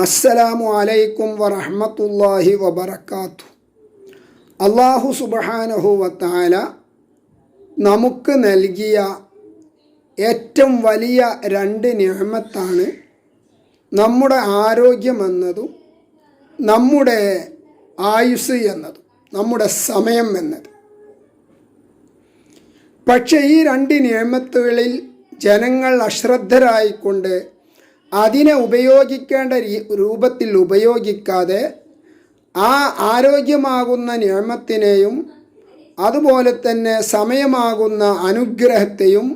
അസ്സലാമു അലൈക്കും വറഹമത്തല്ലാഹി വബർക്കാത്തു അള്ളാഹു സുബ്ഹാനഹു വത്താല നമുക്ക് നൽകിയ ഏറ്റവും വലിയ രണ്ട് നിയമത്താണ് നമ്മുടെ ആരോഗ്യമെന്നതും നമ്മുടെ ആയുസ് എന്നതും നമ്മുടെ സമയം എന്നത്. പക്ഷേ ഈ രണ്ട് നിയമത്തുകളിൽ ജനങ്ങൾ അശ്രദ്ധരായിക്കൊണ്ട് അതിനെ ഉപയോഗിക്കേണ്ട രൂപത്തിൽ ഉപയോഗിക്കാതെ ആ ആരോഗ്യമാകുന്ന നിയമത്തിനെയും അതുപോലെ തന്നെ സമയമാകുന്ന അനുഗ്രഹത്തെയും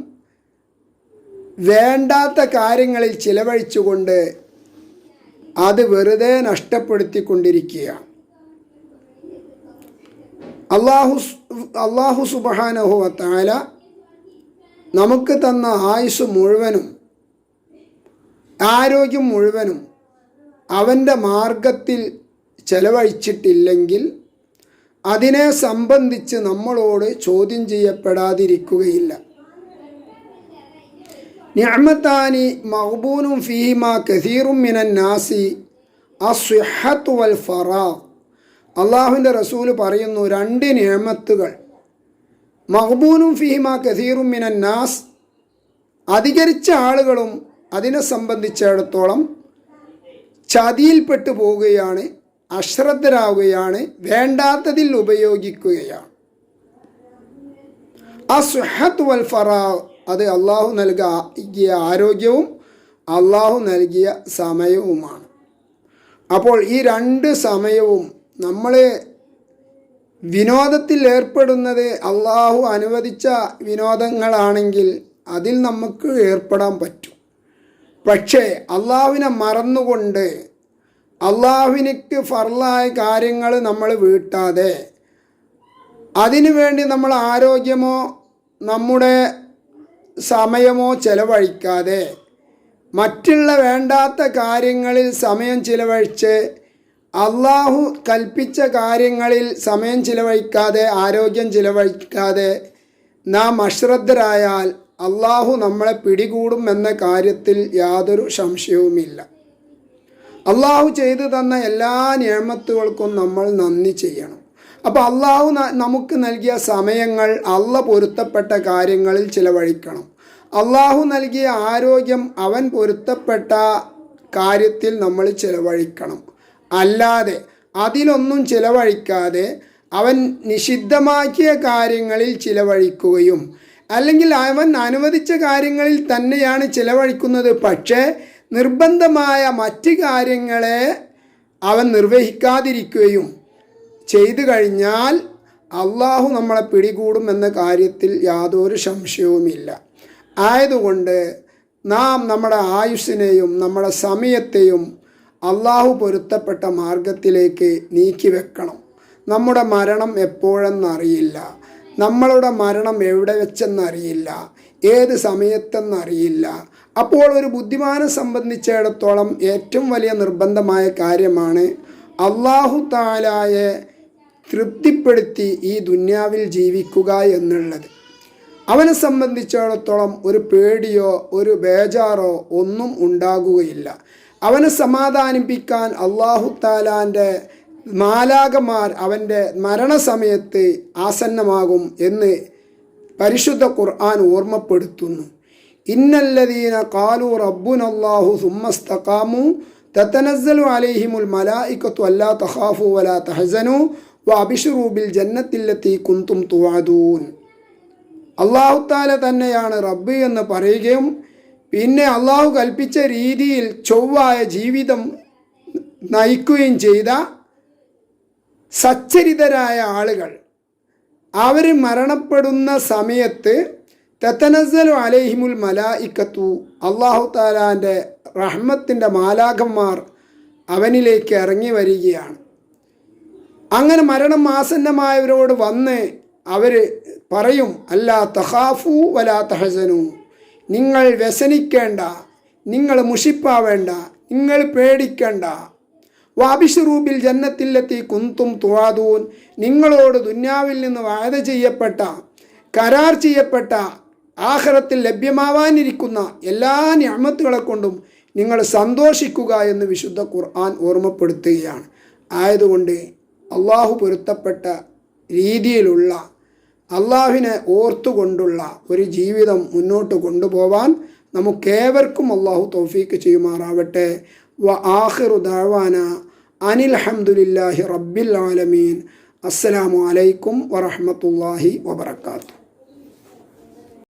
വേണ്ടാത്ത കാര്യങ്ങളിൽ ചിലവഴിച്ചുകൊണ്ട് അത് വെറുതെ നഷ്ടപ്പെടുത്തിക്കൊണ്ടിരിക്കുക അള്ളാഹു അള്ളാഹു സുബാനഹുവ താല നമുക്ക് തന്ന ആയുസ് മുഴുവനും ആരോഗ്യം മുഴുവനും അവന്റെ മാർഗത്തിൽ ചെലവഴിച്ചിട്ടില്ലെങ്കിൽ അതിനെ സംബന്ധിച്ച് നമ്മളോട് ചോദ്യം ചെയ്യപ്പെടാതിരിക്കുകയില്ല. നിഅമത്താനി മഹബൂനും ഫീമ കസീറും മിനൻ നാസി അസ്വഹത്ത് വൽ ഫറാ. അള്ളാഹുവിന്റെ റസൂൽ പറയുന്നു രണ്ട് നിയമത്തുകൾ മഹബൂനും ഫീമ കസീറും മിനൻ നാസ് അധികരിച്ച ആളുകളും അതിനെ സംബന്ധിച്ചിടത്തോളം ചതിയിൽപ്പെട്ടു പോവുകയാണ് അശ്രദ്ധരാവുകയാണ് വേണ്ടാത്തതിൽ ഉപയോഗിക്കുകയാണ്. ആ സുഹത്ത് വൽ ഫറാ അത് അള്ളാഹു നൽകിയ ആരോഗ്യവും അള്ളാഹു നൽകിയ സമയവുമാണ്. അപ്പോൾ ഈ രണ്ട് സമയവും നമ്മൾ വിനോദത്തിൽ ഏർപ്പെടുന്നത് അള്ളാഹു അനുവദിച്ച വിനോദങ്ങളാണെങ്കിൽ അതിൽ നമുക്ക് ഏർപ്പെടാൻ പറ്റും. പക്ഷേ അള്ളാഹുവിനെ മറന്നുകൊണ്ട് അള്ളാഹുവിനിക്ക് ഫർലായ കാര്യങ്ങൾ നമ്മൾ വീട്ടാതെ അതിനു വേണ്ടി നമ്മൾ ആരോഗ്യമോ നമ്മുടെ സമയമോ ചെലവഴിക്കാതെ മറ്റുള്ള വേണ്ടാത്ത കാര്യങ്ങളിൽ സമയം ചിലവഴിച്ച് അള്ളാഹു കൽപ്പിച്ച കാര്യങ്ങളിൽ സമയം ചിലവഴിക്കാതെ ആരോഗ്യം ചിലവഴിക്കാതെ നാം അശ്രദ്ധരായാൽ അള്ളാഹു നമ്മളെ പിടികൂടും എന്ന കാര്യത്തിൽ യാതൊരു സംശയവുമില്ല. അള്ളാഹു ചെയ്തു തന്ന എല്ലാ നിയമത്തുകൾക്കും നമ്മൾ നന്ദി ചെയ്യണം. അപ്പോൾ അള്ളാഹു നമുക്ക് നൽകിയ സമയങ്ങൾ അള്ള പൊരുത്തപ്പെട്ട കാര്യങ്ങളിൽ ചിലവഴിക്കണം. അള്ളാഹു നൽകിയ ആരോഗ്യം അവൻ പൊരുത്തപ്പെട്ട കാര്യത്തിൽ നമ്മൾ ചിലവഴിക്കണം. അല്ലാതെ അതിലൊന്നും ചിലവഴിക്കാതെ അവൻ നിഷിദ്ധമാക്കിയ കാര്യങ്ങളിൽ ചിലവഴിക്കുകയും അല്ലെങ്കിൽ അവൻ അനുവദിച്ച കാര്യങ്ങളിൽ തന്നെയാണ് ചിലവഴിക്കുന്നത്. പക്ഷേ നിർബന്ധമായ മറ്റ് കാര്യങ്ങളെ അവൻ നിർവഹിക്കാതിരിക്കുകയും ചെയ്തു കഴിഞ്ഞാൽ അള്ളാഹു നമ്മളെ പിടികൂടും എന്ന കാര്യത്തിൽ യാതൊരു സംശയവുമില്ല. ആയതുകൊണ്ട് നാം നമ്മുടെ ആയുസ്സിനെയും നമ്മുടെ സമയത്തെയും അള്ളാഹു പൊരുത്തപ്പെട്ട മാർഗത്തിലേക്ക് നീക്കി വെക്കണം. നമ്മുടെ മരണം എപ്പോഴെന്നറിയില്ല. നമ്മളുടെ മരണം എവിടെ വെച്ചെന്നറിയില്ല ഏത് സമയത്തെന്നറിയില്ല. അപ്പോൾ ഒരു ബുദ്ധിമാനെ സംബന്ധിച്ചിടത്തോളം ഏറ്റവും വലിയ നിർബന്ധമായ കാര്യമാണ് അള്ളാഹു താലായെ തൃപ്തിപ്പെടുത്തി ഈ ദുന്യാവിൽ ജീവിക്കുക എന്നുള്ളത്. അവനെ സംബന്ധിച്ചിടത്തോളം ഒരു പേടിയോ ഒരു ബേജാറോ ഒന്നും ഉണ്ടാകുകയില്ല. അവനെ സമാധാനിപ്പിക്കാൻ അള്ളാഹു താലാന്റെ മാലാകമാർ അവന്റെ മരണസമയത്ത് ആസന്നമാകും എന്ന് പരിശുദ്ധ ഖുർആൻ ഓർമ്മപ്പെടുത്തുന്നു. ഇന്നല്ലദീന കാലു റബ്ബുനല്ലാഹു സുമ്മസ്തഖാമു തത്തനസ്സലു അലൈഹിമുൽ മലായിക്കത്തു അല്ലാ തഹാഫു വലാ തഹസനു വ അബിഷുറൂബിൽ ജന്നത്തില്ലെത്തി കുന്തും തുവാദൂൻ. അള്ളാഹു താല തന്നെയാണ് റബ്ബ് എന്ന് പറയുകയും പിന്നെ അള്ളാഹു കൽപ്പിച്ച രീതിയിൽ ചൊവ്വായ ജീവിതം നയിക്കുകയും ചെയ്ത സച്ചരിതരായ ആളുകൾ. അവർ മരണപ്പെടുന്ന സമയത്ത് തെത്തനസ്സലു അലൈഹിമുൽ മലായിക്കത്തു അള്ളാഹു താലാന്റെ റഹ്മത്തിന്റെ മാലാഖന്മാർ അവനിലേക്ക് ഇറങ്ങി വരികയാണ്. അങ്ങനെ മരണം ആസന്നമായവരോട് വന്ന് അവർ പറയും അല്ലാ തഹാഫു വലാ തഹസനു. നിങ്ങൾ വ്യസനിക്കേണ്ട നിങ്ങൾ മുഷിപ്പാവേണ്ട നിങ്ങൾ പേടിക്കേണ്ട വാബിഷറൂബിൽ ജന്നത്തിലെത്തി കുന്തും തുവാദൂൻ. നിങ്ങളോട് ദുന്യാവിൽ നിന്ന് വായത ചെയ്യപ്പെട്ട കരാർ ചെയ്യപ്പെട്ട ആഹ്റത്തിൽ ലഭ്യമാവാനിരിക്കുന്ന എല്ലാ ഞാമത്തുകളെ കൊണ്ടും നിങ്ങൾ സന്തോഷിക്കുക എന്ന് വിശുദ്ധ ഖുർആൻ ഓർമ്മപ്പെടുത്തുകയാണ്. ആയതുകൊണ്ട് അള്ളാഹു പൊരുത്തപ്പെട്ട രീതിയിലുള്ള അള്ളാഹുവിനെ ഓർത്തുകൊണ്ടുള്ള ഒരു ജീവിതം മുന്നോട്ട് കൊണ്ടുപോവാൻ നമുക്കേവർക്കും അള്ളാഹു തോഫീക്ക് ചെയ്യുമാറാവട്ടെ. വ ആഹിറു ദാവാന അനിൽ ഹംദുലില്ലാഹി റബ്ബിൽ ആലമീൻ. അസ്സലാമു അലൈക്കും വറഹ്മത്തുള്ളാഹി വബറകാതുഹു